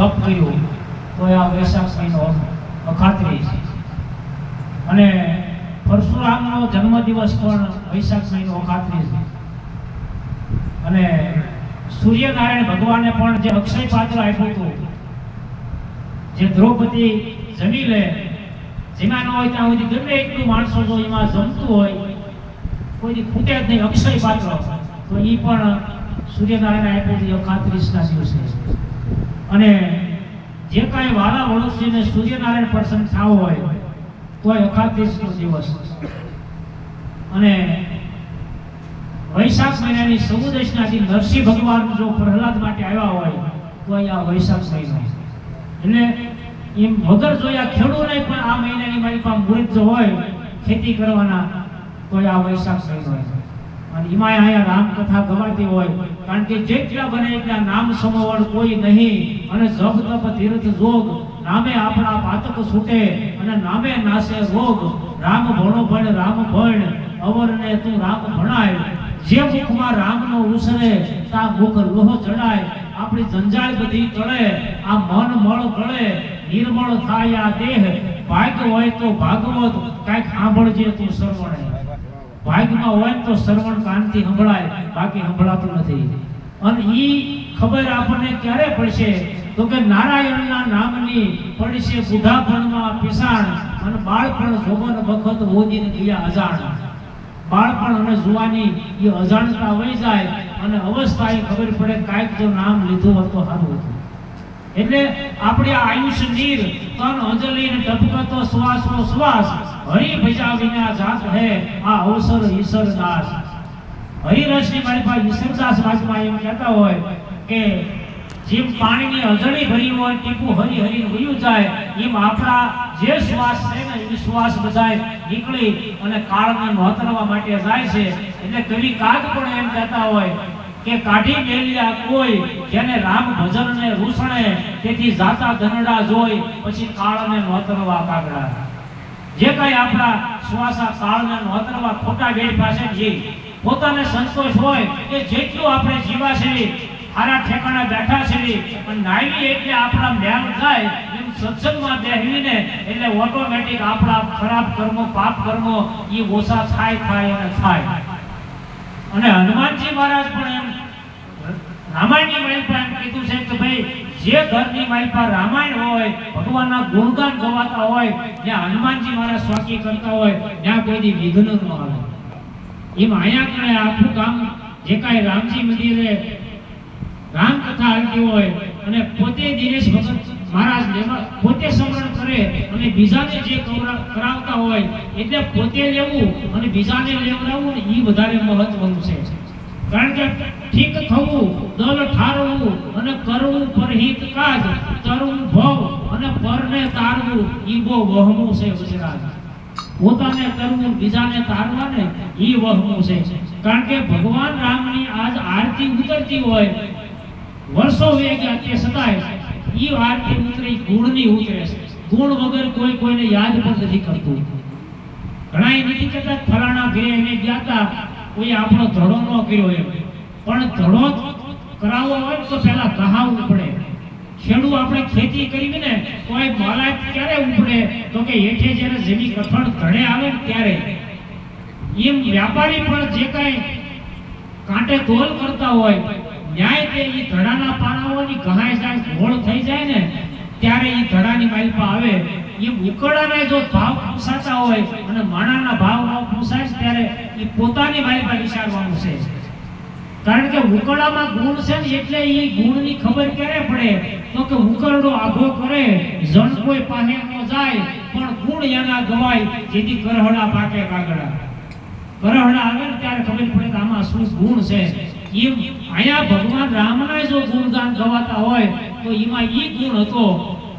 તપ કર્યું, તો આ વૈશાખ મહિનો અખાત્રી છે. અને પરશુરામનો જન્મદિવસ પણ વૈશાખ મહિનો અખાત્રી છે. અને સૂર્યનારાયણ ભગવાને પણ જે અક્ષય પાત્ર આપ્યું હતું, જે દ્રૌપદી જમી લે, જેમાં ન હોય ત્યાં સુધી ગમે એટલું માણસો જો એમાં જમતું હોય કોઈ ખૂટે જ નહીં અક્ષય પાત્ર. તો એ પણ સૂર્યનારાયણ આપ્યું છે અખાત્રીસના દિવસે. અને જે કાંઈ વાલા વડોશીને સૂર્યનારાયણ પ્રસન્ન થયો હોય તો અખાત્રીસનો દિવસ. અને વૈશાખ મહિનાની સમુદેશના જે નરસિંહ ભગવાન જો પ્રહલાદ માટે આવ્યા હોય, તો અહીંયા વૈશાખ મહિનો. એટલે એમ વગર જોયા ખેડૂતોને પણ આ મહિનાની મારી પાસે મુહૂર્ત હોય, ખેતી કરવાના, તો આ વૈશાખ મહિનો. અને એમાં અહીંયા રામકથા ગવાતી હોય. કારણ કે જેટલા બને એટલા નામ સમવડ કોઈ નહીં. અને જપ તપ તીર્થ જોગ, નામે આપણા પાતક છૂટે અને નામે નાશે રોગ. રામ ભણો ભણ, રામ ભણ, અવરને તું રામ ભણાય. જે મુખમાં રામનો ઉસરે તા મુખ લોહ ચડાય. આપણી જંજાળ બધી ટળે આ મન મળ ગળે. નિર્મળ થાય આ દેહ. ભાગ હોય તો ભાગવત, કાંઈક સાંભળજે તું સરવણે. ભાગ્યમાં હોય તો શ્રવણ કાનથી સંભળાય, બાકી સંભળાતું નથી. અને એ ખબર આપણને ક્યારે પડશે? તો કે નારાયણના નામની પડશે બુઢાપણમાં પિસાણ, અને બાળપણ જોગન વખત ઓદીને ગયા અજાણ. બાળપણ અને જુવાની એ અજાણતા વહી જાય, અને અવસ્થા એ ખબર પડે કાંઈક જો નામ લીધું હોત તો સારું હતું. એટલે આપણે આયુષ નીર, તન અંજલિ ને ટપકતો શ્વાસનો શ્વાસ હરિ ભજા વિના જાત હે આ અવસર ઈશ્વર દાસ હરિરસની મારી પાસે ઈશ્વરદાસ વાતમાં એમ કહેતા હોય કે જેમ પાણીની અજળી ભરી હોય ટીપું હરી હરી વયું જાય, એમ આપણા જે શ્વાસ છે ને એ શ્વાસ બધાય નીકળી અને કાળને નોતરવા માટે જાય છે. એટલે કવિ કાગ પણ એમ કહેતા હોય કે કાઢી મેલ્યા કોઈ જેને રામ ભજન ને રૂસણે, તેથી જાતા ધનડા જોઈ, પછી કાળને નોતરવા કાગડા. જે કઈ આપણા શ્વાસા તાળના નોતરવા ખોટા વેડ પાસે જે પોતાને સંતોષ હોય કે જેટલું આપણે જીવા છે હારા ઠેકાણા બેઠા છે, પણ નાયવી એટલે આપણા મેલ થાય એમ સત્સંગમાં બેહવીને એટલે ઓટોમેટિક આપણા ખરાબ કર્મો, પાપ કર્મો એ ઓછા થાય થાય અને થાય. અને હનુમાનજી મહારાજ પણ એમ રામાયણની માલિકા એમ કીધું છે કે ભાઈ જે ઘરની માલિકા રામાયણ હોય, ભગવાનના ગુણગાન ગવાતા હોય ત્યાં હનુમાનજી મારા સ્વાકી કરતા હોય, ત્યાં કોઈ દી વિઘ્ન ન આવે. એમ અહીંયા કણે આખું કામ જે કાંઈ રામજી મંદિરે રામ કથા આવતી હોય, અને પોતે દિનેશ ભગત મહારાજ પોતે સમરણ કરે, અને બીજાને જે કરાવતા હોય, એટલે પોતે લેવું અને બીજાને લેવડાવવું ને એ વધારે મહત્વનું છે. કારણ કે ઠીક થવું, દલ ઠારવું અને કરવું પરહિત કાજ તરવું ભવ અને પરને તારવું, ઈ બહુ છે ગુજરાત. પોતાને કરવું બીજાને તારવાને ઈ વહમું છે. કારણ કે ભગવાન રામની આજ આરતી ઉતરતી હોય, વર્ષો વે ગયા તે છતાંય ઈ આરતી ઉતરી ગુણની ઉતરે છે. ગુણ વગર કોઈ કોઈને યાદ પણ નથી કરતું. ઘણા નથી કહેતા ફલાણા ઘરે એને ગયા તા કોઈ આપણો ધડો ન કર્યો એમ. પણ ધડો કરાવવો હોય તો પહેલા કહાવવું પડે. ખેડૂ આપણે ખેતી કરી ને કોઈ મોલાત ક્યારે ઉપડે? તો કે હેઠે જ્યારે જમી કઠણ ધડે આવે ને ત્યારે. એમ વ્યાપારી પણ જે કાંઈ કાંટે તોલ કરતા હોય, ન્યાય તે એ ધડાના પાનાઓની ગહાય જાય ઘોળ થઈ જાય ને ત્યારે એ ધડાની માલિપા આવે એ ઉકળાને જો ભાવ પૂછાતા હોય અને માણાના ભાવ ન પૂછાય ત્યારે એ પોતાની માલિપા વિચારવાનું છે. કારણ કે ઉકળામાં ગુણ છે ને એટલે એ ગુણની ખબર ક્યારે પડે? તો કે ઉકરડો આઘો કરે, જણ કોઈ પાસે ન જાય, પણ ગુણ એના ગવાય, જેથી કરહડા પાકે કાગડા. કરહડા આવે ને ત્યારે ખબર પડે કે આમાં શું ગુણ છે. એમ અહીંયા ભગવાન રામના જો ગુણગાન ગવાતા હોય તો એમાં એ ગુણ હતો.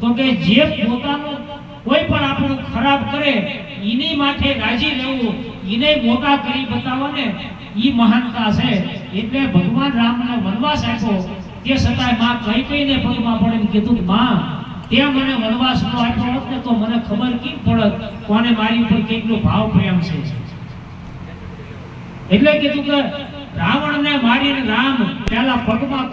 તો કે જે પોતાનું કોઈ પણ આપણું ખરાબ કરે એની માટે રાજી રહેવું એને મોટા કરી બતાવવા ને ઈ મહાનતા છે. એટલે ભગવાન રામને વનવાસ આપ્યો. તે છતાંયમાં કઈ કઈને પગમાં પડે ને કીધું માં તે મને વનવાસ નો આપ્યો હોત ને તો મને ખબર કેમ પડત? કોને મારી ઉપર કેટલો ભાવ પ્રેમ છે? એટલે કીધું કે, રાવણને મારીને રામ પેલા પગમાં